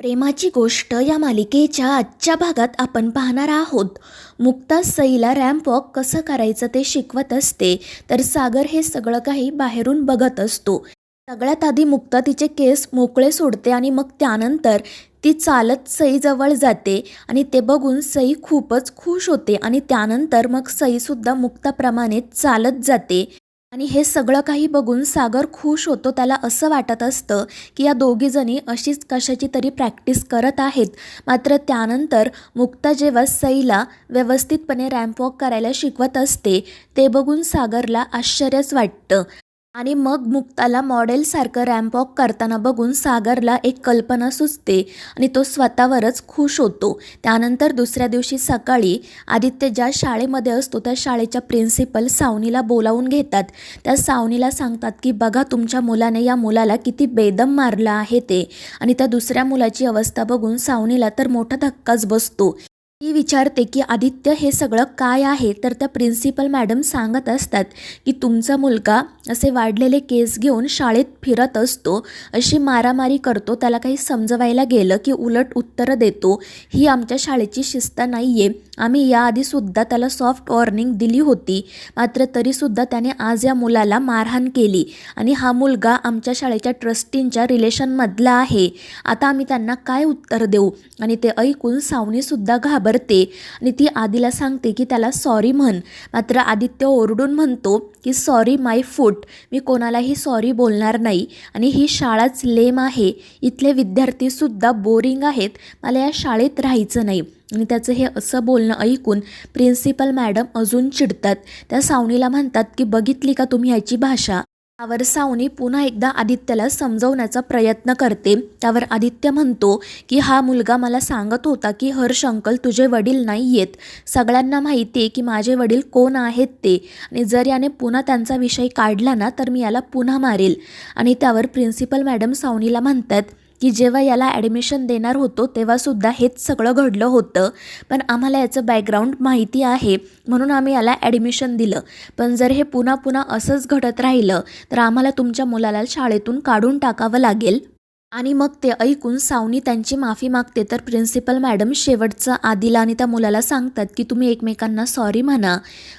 प्रेमाची गोष्ट या मालिकेच्या आजच्या भागात आपण पाहणार आहोत. मुक्ता सईला रॅम्प वॉक कसं करायचं ते शिकवत असते तर सागर हे सगळं काही बाहेरून बघत असतो. सगळ्यात आधी मुक्ता तिचे केस मोकळे सोडते आणि मग त्यानंतर ती चालत सईजवळ जाते आणि ते बघून सई खूपच खुश होते आणि त्यानंतर मग सईसुद्धा मुक्ताप्रमाणे चालत जाते. आणि हे सगळं काही बघून सागर खुश होतो. त्याला असं वाटत असतं की या दोघीजणी अशीच कशाची तरी प्रॅक्टिस करत आहेत. मात्र त्यानंतर मुक्ता जेव्हा सईला व्यवस्थितपणे रॅम्प वॉक करायला शिकवत असते ते बघून सागरला आश्चर्यच वाटतं. आणि मग मुक्ताला मॉडेलसारखं रॅम्प वॉक करताना बघून सागरला एक कल्पना सुचते आणि तो स्वतःवरच खुश होतो. त्यानंतर दुसऱ्या दिवशी सकाळी आदित्य ज्या शाळेमध्ये असतो त्या शाळेच्या प्रिन्सिपल सावनीला बोलावून घेतात. त्या सावनीला सांगतात की बघा तुमच्या मुलाने या मुलाला किती बेदम मारलं आहे ते. आणि त्या दुसऱ्या मुलाची अवस्था बघून सावनीला तर मोठा धक्काच बसतो. ती विचारते की आदित्य हे सगळं काय आहे? तर त्या प्रिन्सिपल मॅडम सांगत असतात की तुमचा मुलगा असे वाढलेले केस घेऊन शाळेत फिरत असतो. अशी मारामारी करतो. त्याला काही समजवायला गेलं की उलट उत्तरं देतो. ही आमच्या शाळेची शिस्त नाही आहे आम्ही याआधीसुद्धा त्याला सॉफ्ट वॉर्निंग दिली होती. मात्र तरीसुद्धा त्याने आज या मुलाला मारहाण केली. आणि हा मुलगा आमच्या शाळेच्या ट्रस्टींच्या रिलेशनमधला आहे. आता आम्ही त्यांना काय उत्तर देऊ? आणि ते ऐकून सावनीसुद्धा घाबर घाबरते. आणि ती आधीला सांगते की त्याला सॉरी म्हण. मात्र आदित्य ओरडून म्हणतो की सॉरी माय फूट मी कोणालाही सॉरी बोलणार नाही. आणि ही शाळाच लेम आहे. इथले विद्यार्थीसुद्धा बोरिंग आहेत. मला या शाळेत राहायचं नाही. आणि त्याचं हे असं बोलणं ऐकून प्रिन्सिपल मॅडम अजून चिडतात. त्या सावनीला म्हणतात की बघितली का तुम्ही याची भाषा? त्यावर सावनी पुन्हा एकदा आदित्यला समजवण्याचा प्रयत्न करते. त्यावर आदित्य म्हणतो की हा मुलगा मला सांगत होता की हर्ष अंकल तुझे वडील नाही आहेत सगळ्यांना माहिती आहे की माझे वडील कोण आहेत ते. आणि जर याने पुन्हा त्यांचा विषय काढला ना तर मी याला पुन्हा मारेल. आणि त्यावर प्रिन्सिपल मॅडम सावनीला म्हणतात की जेव्हा याला ॲडमिशन देणार होतो तेव्हासुद्धा हेच सगळं घडलं होतं. पण आम्हाला याचं बॅकग्राऊंड माहिती आहे म्हणून आम्ही याला ॲडमिशन दिलं. पण जर हे पुन्हा पुन्हा असंच घडत राहिलं तर आम्हाला तुमच्या मुलाला शाळेतून काढून टाकावं लागेल. आणि मग ते ऐकून सावनी त्यांची माफी मागते. तर प्रिन्सिपल मॅडम शेवटचं आदिला आणि त्या मुलाला सांगतात की तुम्ही एकमेकांना सॉरी म्हणा.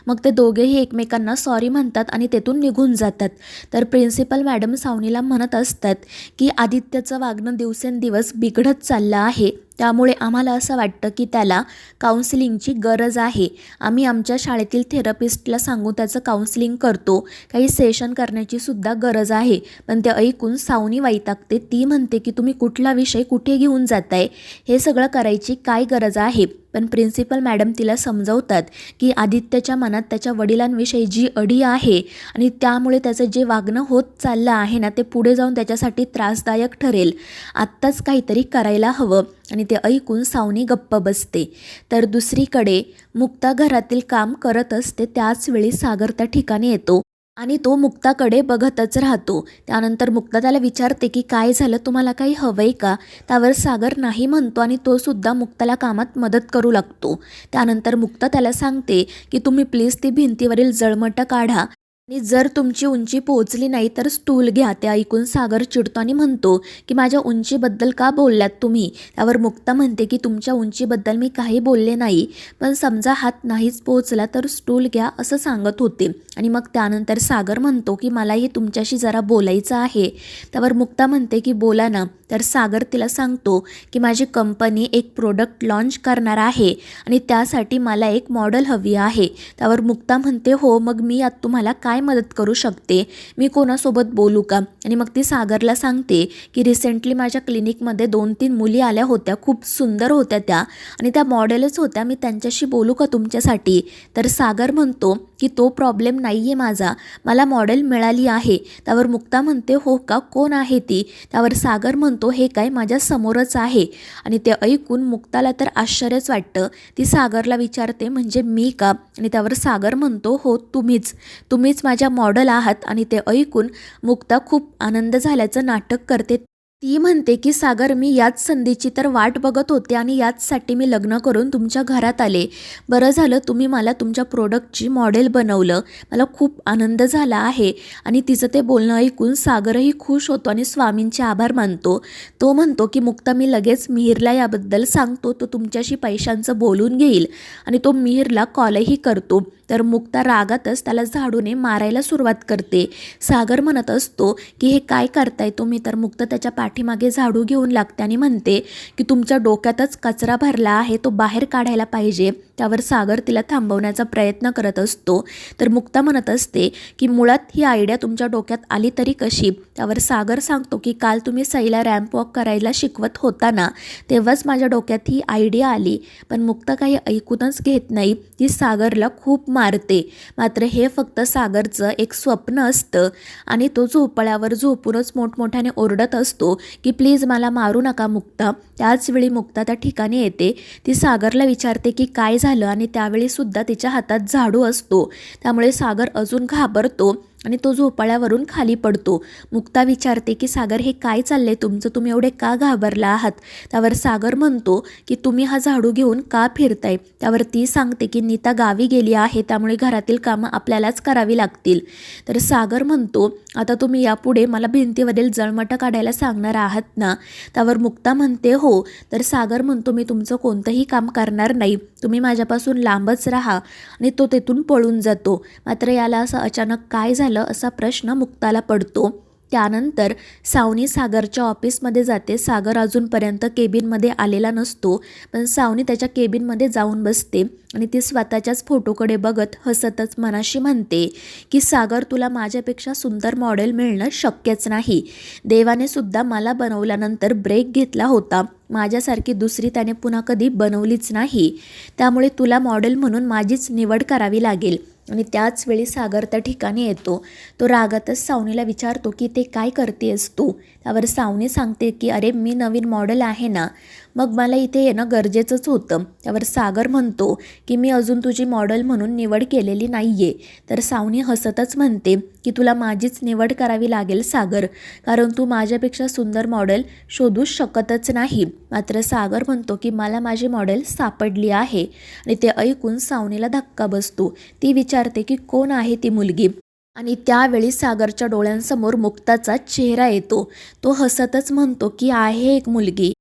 मग ते दोघेही एकमेकांना सॉरी म्हणतात आणि तेथून निघून जातात. तर प्रिन्सिपल मॅडम सावनीला म्हणत असतात की आदित्यचं वागणं दिवसेंदिवस बिघडत चाललं आहे. त्यामुळे आम्हाला असं वाटतं की त्याला काउन्सिलिंगची गरज आहे. आम्ही आमच्या शाळेतील थेरपिस्टला सांगून त्याचं काउन्सिलिंग करतो. काही सेशन करण्याची सुद्धा गरज आहे. पण ते ऐकून सावनी वैतागते. ती म्हणते की तुम्ही कुठला विषय कुठे घेऊन जाताय? हे सगळं करायची काय गरज आहे? पण प्रिन्सिपल मॅडम तिला समजवतात की आदित्यच्या मनात त्याच्या वडिलांविषयी जी अडी आहे आणि त्यामुळे त्याचं जे वागणं होत चाललं आहे ना ते पुढे जाऊन त्याच्यासाठी त्रासदायक ठरेल. आत्ताच काहीतरी करायला हवं आणि ते ऐकून सावनी गप्प बसते. तर दुसरीकडे मुक्ता घरातील काम करत असते त्याचवेळी सागर त्या ठिकाणी येतो. आणि तो मुक्ताकडे बघतच राहतो. त्यानंतर मुक्ता त्याला विचारते की काय झालं? तुम्हाला काही हवंय का? त्यावर सागर नाही म्हणतो आणि तो सुद्धा मुक्ताला कामात मदत करू लागतो. त्यानंतर मुक्ता त्याला सांगते की तुम्ही प्लीज ती भिंतीवरील जळमटं काढा. आणि जर तुमची उंची पोहोचली नाही तर स्टूल घ्या. ते ऐकून सागर चिडतो आणि म्हणतो की माझ्या उंचीबद्दल का बोलल्यात तुम्ही? त्यावर मुक्ता म्हणते की तुमच्या उंचीबद्दल मी काही बोलले नाही पण समजा हात नाहीच पोहोचला तर स्टूल घ्या असं सांगत होते. आणि मग त्यानंतर सागर म्हणतो की मलाही तुमच्याशी जरा बोलायचं आहे. त्यावर मुक्ता म्हणते की बोला ना. तर सागर तिला सांगतो की माझी कंपनी एक प्रोडक्ट लॉन्च करणार आहे आणि त्यासाठी मला एक मॉडेल हवी आहे. त्यावर मुक्ता म्हणते हो मग मी आत तुम्हाला काय मदत करू शकते? मी कोणासोबत बोलू का? आणि मग ती सागरला सांगते की रिसेंटली माझ्या क्लिनिकमध्ये दोन तीन मुली आल्या होत्या खूप सुंदर होत्या त्या आणि त्या मॉडेलच होत्या मी त्यांच्याशी बोलू का तुमच्यासाठी? तर सागर म्हणतो की तो प्रॉब्लेम नाही आहे माझा मला मॉडेल मिळाली आहे. त्यावर मुक्ता म्हणते हो का? कोण आहे ती? त्यावर सागर म्हणतो हे काय माझ्या समोरच आहे. आणि ते ऐकून मुक्ताला तर आश्चर्यच वाटतं. ती सागरला विचारते म्हणजे मी का? आणि त्यावर सागर म्हणतो हो तुम्हीच. तुम्हीच माझ्या मॉडेल आहात आणि ते ऐकून मुक्ता खूप आनंद झाल्याचं नाटक करते. ती म्हणते की सागर मी याच संधीची तर वाट बघत होते आणि याचसाठी मी लग्न करून तुमच्या घरात आले. बरं झालं तुम्ही मला तुमच्या प्रोडक्टची मॉडेल बनवलं. मला खूप आनंद झाला आहे आणि तिचं ते बोलणं ऐकून सागरही खुश होतो आणि स्वामींचे आभार मानतो. तो म्हणतो की मुक्ता मी लगेच मिहिरला याबद्दल सांगतो. तो तुमच्याशी पैशांचं बोलून घेईल आणि तो मिहिरला कॉलही करतो. तर मुक्ता रागातच त्याला झाडूने मारायला सुरुवात करते. सागर म्हणत असतो की हे काय करताय तुम्ही? तर मुक्ता त्याच्या पाठ पाठीमागे झाडू घेऊन लागते आणि म्हणते की तुमच्या डोक्यातच कचरा भरला आहे तो बाहेर काढायला पाहिजे. त्यावर सागर तिला थांबवण्याचा प्रयत्न करत असतो. तर मुक्ता म्हणत असते की मुळात ही आयडिया तुमच्या डोक्यात आली तरी कशी त्यावर सागर सांगतो की काल तुम्ही सईला रॅम्प वॉक करायला शिकवत होता ना तेव्हाच माझ्या डोक्यात ही आयडिया आली. पण मुक्ता काही ऐकूनच घेत नाही. ती सागरला खूप मारते. मात्र हे फक्त सागरचं एक स्वप्न असतं. आणि तो झोपळ्यावर झोपूनच मोठमोठ्याने ओरडत असतो की प्लीज मला मारू नका मुक्ता. त्याचवेळी मुक्ता त्या ठिकाणी येते. ती सागरला विचारते की काय झालं आणि त्यावेळीसुद्धा तिच्या हातात झाडू असतो. त्यामुळे सागर अजून घाबरतो आणि तो झोपाळ्यावरून खाली पडतो. मुक्ता विचारते की सागर हे काय चाललंय तुमचं? तुम्ही एवढे का घाबरला आहात? त्यावर सागर म्हणतो की तुम्ही हा झाडू घेऊन का फिरताय? त्यावर ती सांगते की नीता गावी गेली आहे त्यामुळे घरातील कामं आपल्यालाच करावी लागतील. तर सागर म्हणतो आता तुम्ही यापुढे मला भिंतीवरील जळमटं काढायला सांगणार आहात ना? त्यावर मुक्ता म्हणते हो तर सागर म्हणतो मी तुमचं कोणतंही काम करणार नाही. तुम्ही माझ्यापासून लांबच राहा आणि तो तेथून पळून जातो. मात्र याला असं अचानक काय झालं असा प्रश्न मुक्ताला पडतो. त्यानंतर सावनी सागरच्या ऑफिसमध्ये जाते. सागर अजूनपर्यंत केबिनमध्ये आलेला नसतो पण सावनी त्याच्या केबिनमध्ये जाऊन बसते आणि ती स्वतःच्याच फोटोकडे बघत हसतच मनाशी म्हणते की सागर तुला माझ्यापेक्षा सुंदर मॉडेल मिळणं शक्यच नाही. देवाने सुद्धा मला बनवल्यानंतर ब्रेक घेतला होता. माझ्यासारखी दुसरी त्याने पुन्हा कधी बनवलीच नाही. त्यामुळे तुला मॉडेल म्हणून माझीच निवड करावी लागेल. आणि त्याच वेळी सागर त्या ठिकाणी येतो. तो रागातच सावनीला विचारतो की ते काय करतेस तू? त्यावर सावनी सांगते की अरे मी नवीन मॉडेल आहे ना. मग मला इथे येणं गरजेचंच होतं. त्यावर सागर म्हणतो की मी अजून तुझी मॉडेल म्हणून निवड केलेली नाही आहे तर सावनी हसतच म्हणते की तुला माझीच निवड करावी लागेल सागर. कारण तू माझ्यापेक्षा सुंदर मॉडेल शोधूच शकतच नाही. मात्र सागर म्हणतो की मला माझी मॉडेल सापडली आहे. आणि ते ऐकून सावनीला धक्का बसतो. ती विचारते की कोण आहे ती मुलगी? आणि त्यावेळी सागरच्या डोळ्यांसमोर मुक्ताचा चेहरा येतो. तो हसतच म्हणतो की आहे एक मुलगी.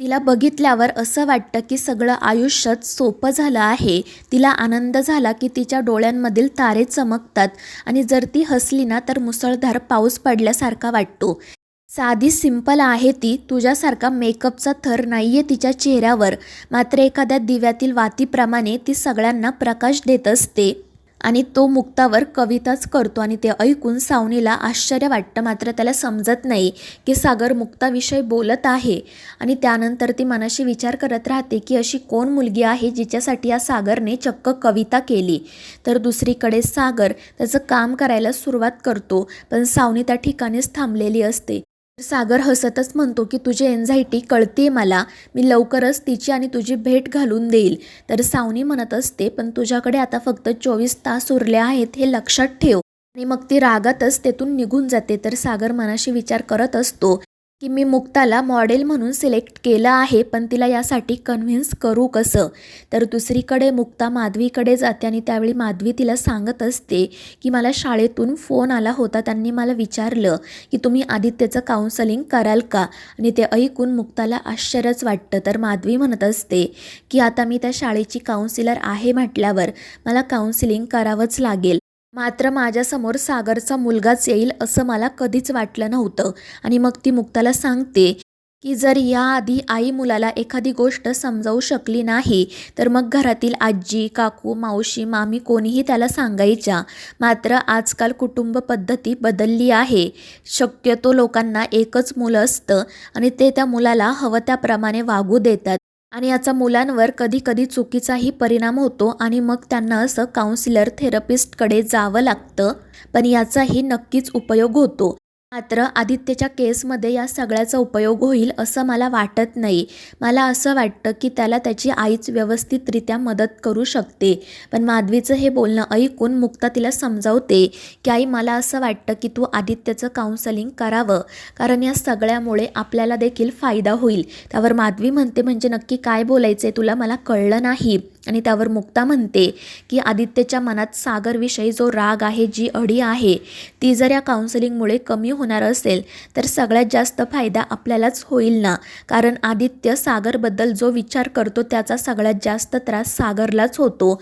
तिला बघितल्यावर असं वाटतं की सगळं आयुष्यच सोपं झालं आहे. तिला आनंद झाला की तिच्या डोळ्यांमधील तारे चमकतात आणि जर ती हसली ना तर मुसळधार पाऊस पडल्यासारखा वाटतो. साधी सिंपल आहे ती तुझ्यासारखा मेकअपचा थर नाही आहे तिच्या चेहऱ्यावर. मात्र एखाद्या दिव्यातील वातीप्रमाणे ती सगळ्यांना प्रकाश देत असते. आणि तो मुक्तावर कविताच करतो आणि ते ऐकून सावनीला आश्चर्य वाटतं. मात्र त्याला समजत नाही की सागर मुक्ताविषयी बोलत आहे. आणि त्यानंतर ती मनाशी विचार करत राहते की अशी कोण मुलगी आहे जिच्यासाठी या सागरने चक्क कविता केली. तर दुसरीकडे सागर त्याचं काम करायला सुरुवात करतो पण सावनी त्या ठिकाणीच थांबलेली असते. सागर हसतच म्हणतो की तुझी एन्झायटी कळते मला. मी लवकरच तिची आणि तुझी भेट घालून देईल. तर सावनी म्हणत असते पण तुझ्याकडे आता फक्त चोवीस तास उरले आहेत हे लक्षात ठेव. आणि मग ती रागातच तेथून निघून जाते. तर सागर मनाशी विचार करत असतो की मी मुक्ताला मॉडेल म्हणून सिलेक्ट केलं आहे पण तिला यासाठी कन्व्हिन्स करू कसं? तर दुसरीकडे मुक्ता माधवीकडे जाते आणि त्यावेळी माधवी तिला सांगत असते की मला शाळेतून फोन आला होता त्यांनी मला विचारलं की तुम्ही आदित्यचं काउन्सलिंग कराल का? आणि ते ऐकून मुक्ताला आश्चर्यच वाटतं. तर माधवी म्हणत असते की आता मी त्या शाळेची काउन्सिलर आहे म्हटल्यावर मला काउन्सिलिंग करावंच लागेल. मात्र माझ्यासमोर सागरचा मुलगाच येईल असं मला कधीच वाटलं नव्हतं. आणि मग ती मुक्ताला सांगते की जर याआधी आई मुलाला एखादी गोष्ट समजावू शकली नाही तर मग घरातील आजी काकू मावशी मामी कोणीही त्याला सांगायच्या. मात्र आजकाल कुटुंब पद्धती बदलली आहे. शक्यतो लोकांना एकच मुलं असतं आणि ते त्या मुलाला हवं त्याप्रमाणे वागू देतात. आणि याचा मुलांवर कधी कधी चुकीचाही परिणाम होतो आणि मग त्यांना असं काउन्सिलर थेरपिस्टकडे जावं लागतं. पण याचाही नक्कीच उपयोग होतो. मात्र आदित्यच्या केसमध्ये या सगळ्याचा उपयोग होईल असं मला वाटत नाही. मला असं वाटतं की त्याला त्याची आईच व्यवस्थितरित्या मदत करू शकते. पण माधवीचं हे बोलणं ऐकून मुक्ता तिला समजावते की आई मला असं वाटतं की तू आदित्यचं काउन्सलिंग करावं. कारण या सगळ्यामुळे आपल्याला देखील फायदा होईल. त्यावर माधवी म्हणते म्हणजे नक्की काय बोलायचं आहे तुला? मला कळलं नाही. आणि त्यावर मुक्ता म्हणते की आदित्यच्या मनात सागरविषयी जो राग आहे जी अडी आहे ती जर या काउन्सिलिंगमुळे कमी होणार असेल तर सगळ्यात जास्त फायदा आपल्यालाच होईल ना? कारण आदित्य सागरबद्दल जो विचार करतो त्याचा सगळ्यात जास्त त्रास सागरलाच होतो.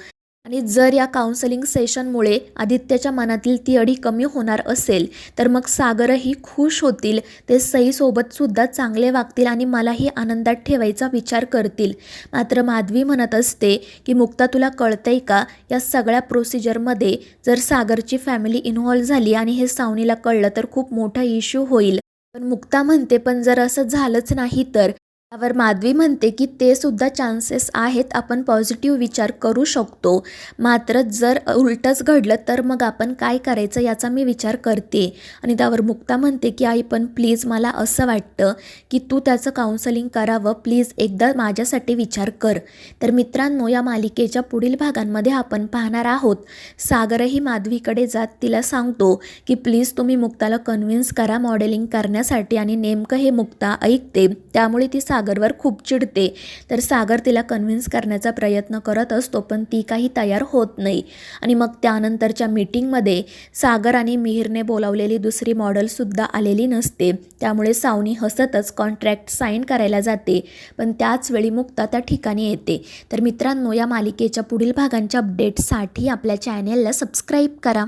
आणि जर या काउन्सलिंग सेशनमुळे आदित्यच्या मनातील ती अडी कमी होणार असेल तर मग सागरही खुश होतील ते सईसोबतसुद्धा चांगले वागतील आणि मलाही आनंदात ठेवायचा विचार करतील. मात्र माधवी म्हणत असते की मुक्ता तुला कळतंय का? या सगळ्या प्रोसिजरमध्ये जर सागरची फॅमिली इन्व्हॉल्व झाली आणि हे सावनीला कळलं तर खूप मोठा इश्यू होईल. पण मुक्ता म्हणते पण जर असं झालंच नाही तर त्यावर माधवी म्हणते की ते सुद्धा चान्सेस आहेत आपण पॉझिटिव्ह विचार करू शकतो. मात्र जर उलटंच घडलं तर मग आपण काय करायचं याचा मी विचार करते. आणि त्यावर मुक्ता म्हणते की आई पण प्लीज मला असं वाटतं की तू त्याचं काउन्सलिंग करावं. प्लीज एकदा माझ्यासाठी विचार कर. तर मित्रांनो या मालिकेच्या पुढील भागांमध्ये आपण पाहणार आहोत. सागरही माधवीकडे जात तिला सांगतो की प्लीज तुम्ही मुक्ताला कन्व्हिन्स करा मॉडेलिंग करण्यासाठी आणि नेमकं हे मुक्ता ऐकते. त्यामुळे ती सागरवर खूप चिडते. तर सागर तिला कन्व्हिन्स करण्याचा प्रयत्न करत असतो पण ती काही तयार होत नाही. आणि मग त्यानंतरच्या मीटिंगमध्ये सागर आणि मिहिरने बोलावलेली दुसरी मॉडेलसुद्धा आलेली नसते. त्यामुळे सावनी हसतच कॉन्ट्रॅक्ट साईन करायला जाते. पण त्याच वेळी मुक्ता त्या ठिकाणी येते. तर मित्रांनो या मालिकेच्या पुढील भागांच्या अपडेटसाठी आपल्या चॅनेलला सबस्क्राईब करा.